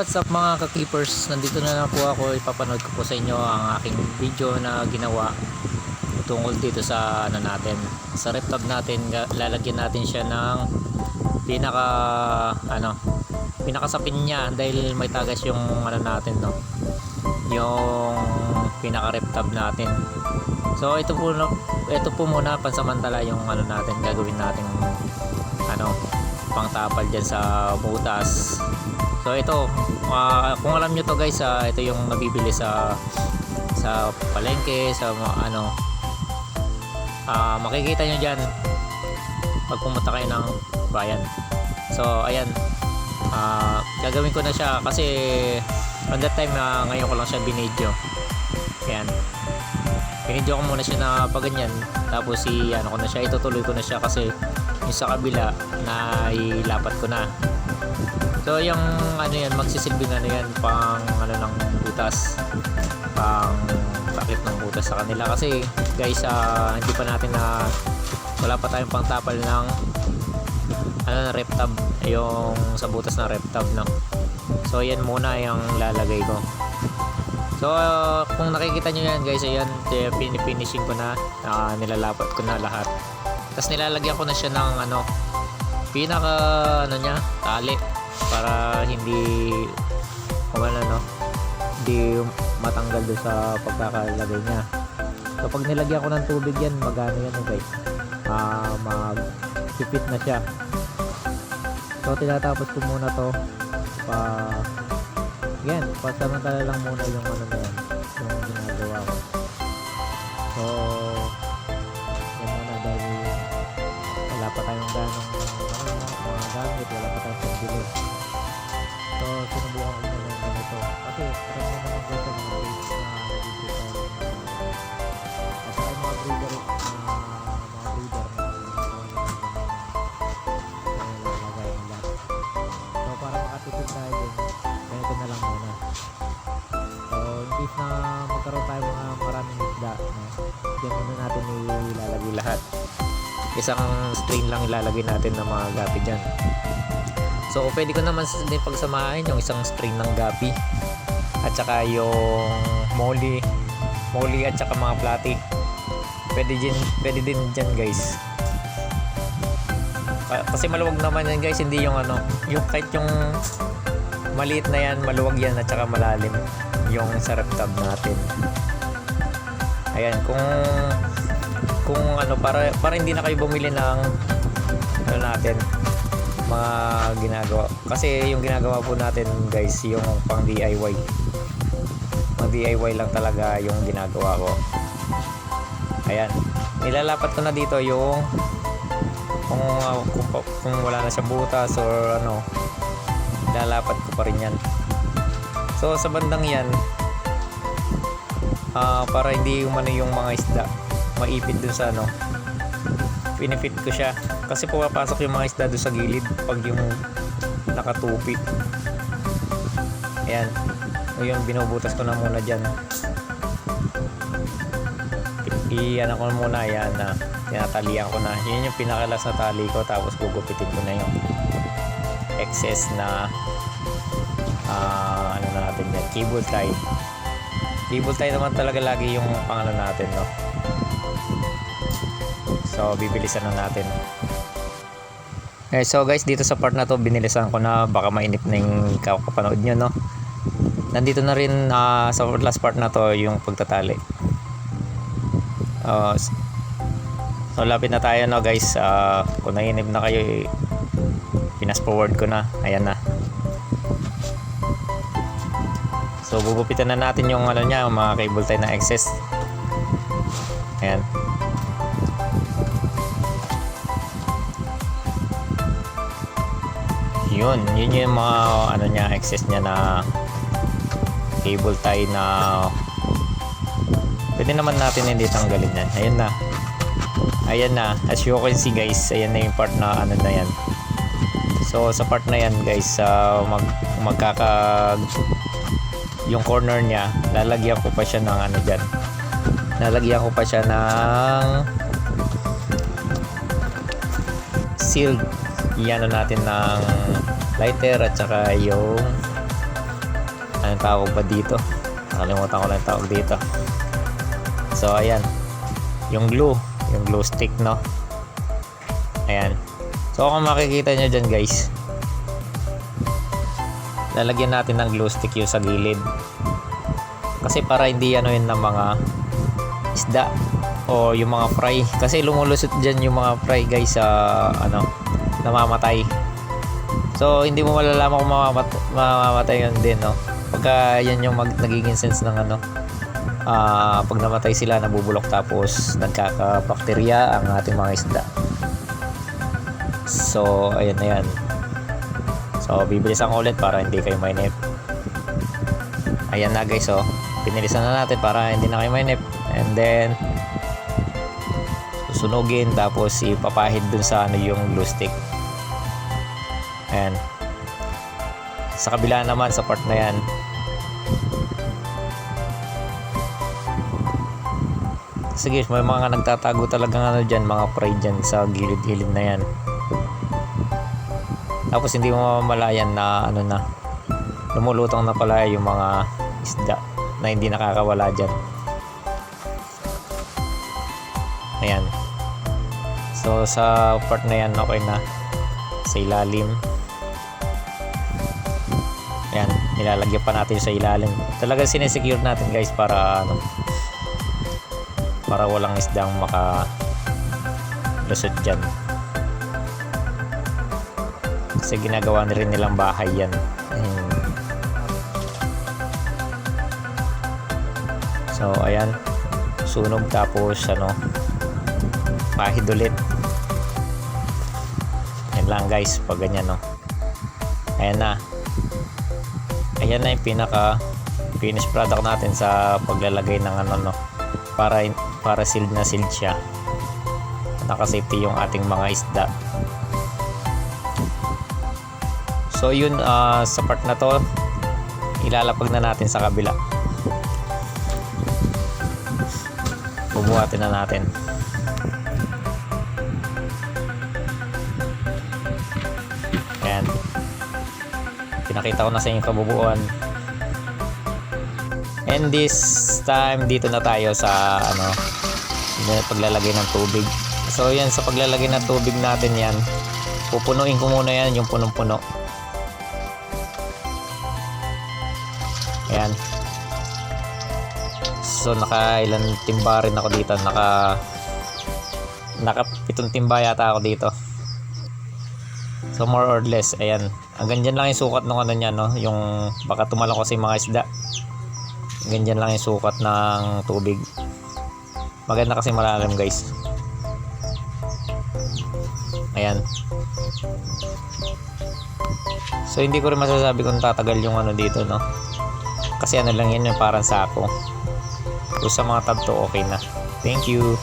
what's up mga ka-keepers? Nandito na lang po ako. Ipapanood ko po sa inyo ang aking video na ginawa tungkol dito sa ano natin. Sa rep natin, lalagyan natin siya ng pinaka ano, pinakasapin niya dahil may tagas yung ano natin no. Yung pinaka rep natin. So ito po ito po muna pansamantala yung ano natin gagawin natin ano pangtapal dyan sa butas. So ito ah, kung alam nyo to guys ah, ito yung nabibili sa sa palengke sa ano. Ah, makikita nyo dyan pag pumunta kayo ng bayan. So ayan. Ah, gagawin ko na siya kasi on that time na ngayon ko lang siya binidyo. Ayan. Binidyo ko muna siya na pag ganyan tapos si ano ko na siya itutuloy ko na siya kasi yung sa kabila na ilapat ko na. So yung ano yan magsisilbing ano yan pang ano ng butas. Pang takip ng butas sa kanila. Kasi guys ah, hindi pa natin na wala pa tayong pangtapal ng ano na rep tab yung sa butas na rep tab no? So yan muna yung lalagay ko. So ah, kung nakikita nyo yan guys ayan pinifinishing ko na. Ah, nilalapat ko na lahat tapos nilalagyan ko na siya ng ano pinaka ano niya tali para hindi kumana no hindi matanggal doon sa pagkakalagay niya. So pag nilagyan ko ng tubig yan magano yan eh, guys? Ah mag sipit na siya. So tinatapos ko muna to pa yan pasamantala lang muna yung ano na yan yung ginagawa ko. So gamit wala pa tayong pambili so sinubukan ko muna yung ganito. Kasi parang mo naman ganito mga breeds na nabibili tayo ng saka yung mga breeder na mga breeder na so para makatipid tayo din ganito na lang muna. So case na magkaroon tayo mga maraming isda no, dyan muna natin ilalagay lahat isang string lang ilalagay natin ng mga gapi dyan. So pwede ko naman din pagsamahin yung isang string ng gapi at saka yung molly molly at saka mga platy pwede din, pwede din dyan guys. Ka- kasi maluwag naman yan guys. Hindi yung ano yung kahit yung maliit na yan maluwag yan at saka malalim yung sarap tab natin. Ayan kung kung ano para para hindi na kayo bumili ng ano natin mga ginagawa. Kasi yung ginagawa po natin guys yung pang DIY pang DIY lang talaga yung ginagawa ko. Ayan. Nilalapat ko na dito yung kung, uh, kung, kung wala na siyang butas or ano nilalapat ko pa rin yan. So sa bandang yan ah, para hindi umano yung mga isda maipit dun sa ano pinipit ko siya. Kasi pumapasok yung mga isda dun sa gilid pag yung nakatupi ayan. O yun binubutas ko na muna dyan. Iyan ako muna yan na tinatalian ko na. Yun yung pinakalas na tali ko tapos gugupitin ko na yung excess na ah, ano na natin yan cable tie. Cable tie naman talaga lagi yung pangano natin no so bibilisan na natin Okay, so guys, dito sa part na to, binilisan ko na baka mainip na yung kapanood nyo, no? Nandito na rin ah, sa last part na to, yung pagtatali. Uh, so, lapit na tayo, no, guys. Ah, kung nainip na kayo, eh, pinas forward ko na. Ayan na. So, bubupitan na natin yung ano niya, yung mga cable tie na excess. Ayan. Yun yun yung mga ano niya excess niya na cable tie na pwede naman natin hindi tanggalin yan. Ayan na. Ayan na. As you can see guys ayan na yung part na ano na yan. So sa part na yan guys uh, mag, magkaka yung corner niya lalagyan ko pa siya ng ano dyan. Lalagyan ko pa siya ng sealed iyan natin ng lighter at saka yung anong tawag ba dito? Nakalimutan ko lang yung tawag dito. So ayan. Yung glue. Yung glue stick no? Ayan. So kung makikita nyo dyan guys lalagyan natin ng glue stick yung sa gilid. Kasi para hindi ano yun ng mga isda o yung mga fry. Kasi lumulusot dyan yung mga fry guys sa ano namamatay. So hindi mo malalaman kung mamamat mamamatay yun din no? Pagka yan yung mag, nagiging sense ng ano ah pag namatay sila nabubulok tapos nagkakabakterya ang ating mga isda. So ayan na yan. So bibilisan ko ulit para hindi kayo mainip. Ayan na guys so pinilisan na natin para hindi na kayo mainip. And then susunugin tapos ipapahid dun sa ano yung glue stick ayan. Sa kabila naman sa part na yan. Sige may mga nagtatago talagang ano dyan mga fry dyan sa gilid-gilid na yan. Tapos hindi mo mamalayan na ano na lumulutong na pala yung mga isda na hindi nakakawala dyan. Ayan so sa part na yan okay na. Sa ilalim. Ayan nilalagyan pa natin sa ilalim. Talaga sinesecure natin guys para ano para walang isdang maka lusot dyan. Kasi ginagawa na rin nilang bahay yan. Ayan. so ayan. Sunog tapos ano pahid ulit lang guys pag ganyan no? Ayan na. Ayan na yung pinaka finished product natin sa paglalagay ng ano no? Para para sealed na sealed siya. Naka yung ating mga isda. So yun ah, sa part na to ilalapag na natin sa kabila. Bubuhatin na natin pinakita ko na sa inyo kabubuan. And this time dito na tayo sa ano paglalagay ng tubig. So yan sa paglalagay ng tubig natin yan pupunuin ko muna yan yung punong puno ayan. So naka ilan timba rin ako dito. Naka naka pitong timba yata ako dito. So more or less ayan hanggang dyan lang yung sukat ng ano niya no? Yung baka tumalong kasi mga isda. Ganyan lang yung sukat ng tubig. Maganda kasi malalim guys. Ayan. So hindi ko rin masasabi kung tatagal yung ano dito no? Kasi ano lang yan yung parang sako. Kung sa mga tab okay na. Thank you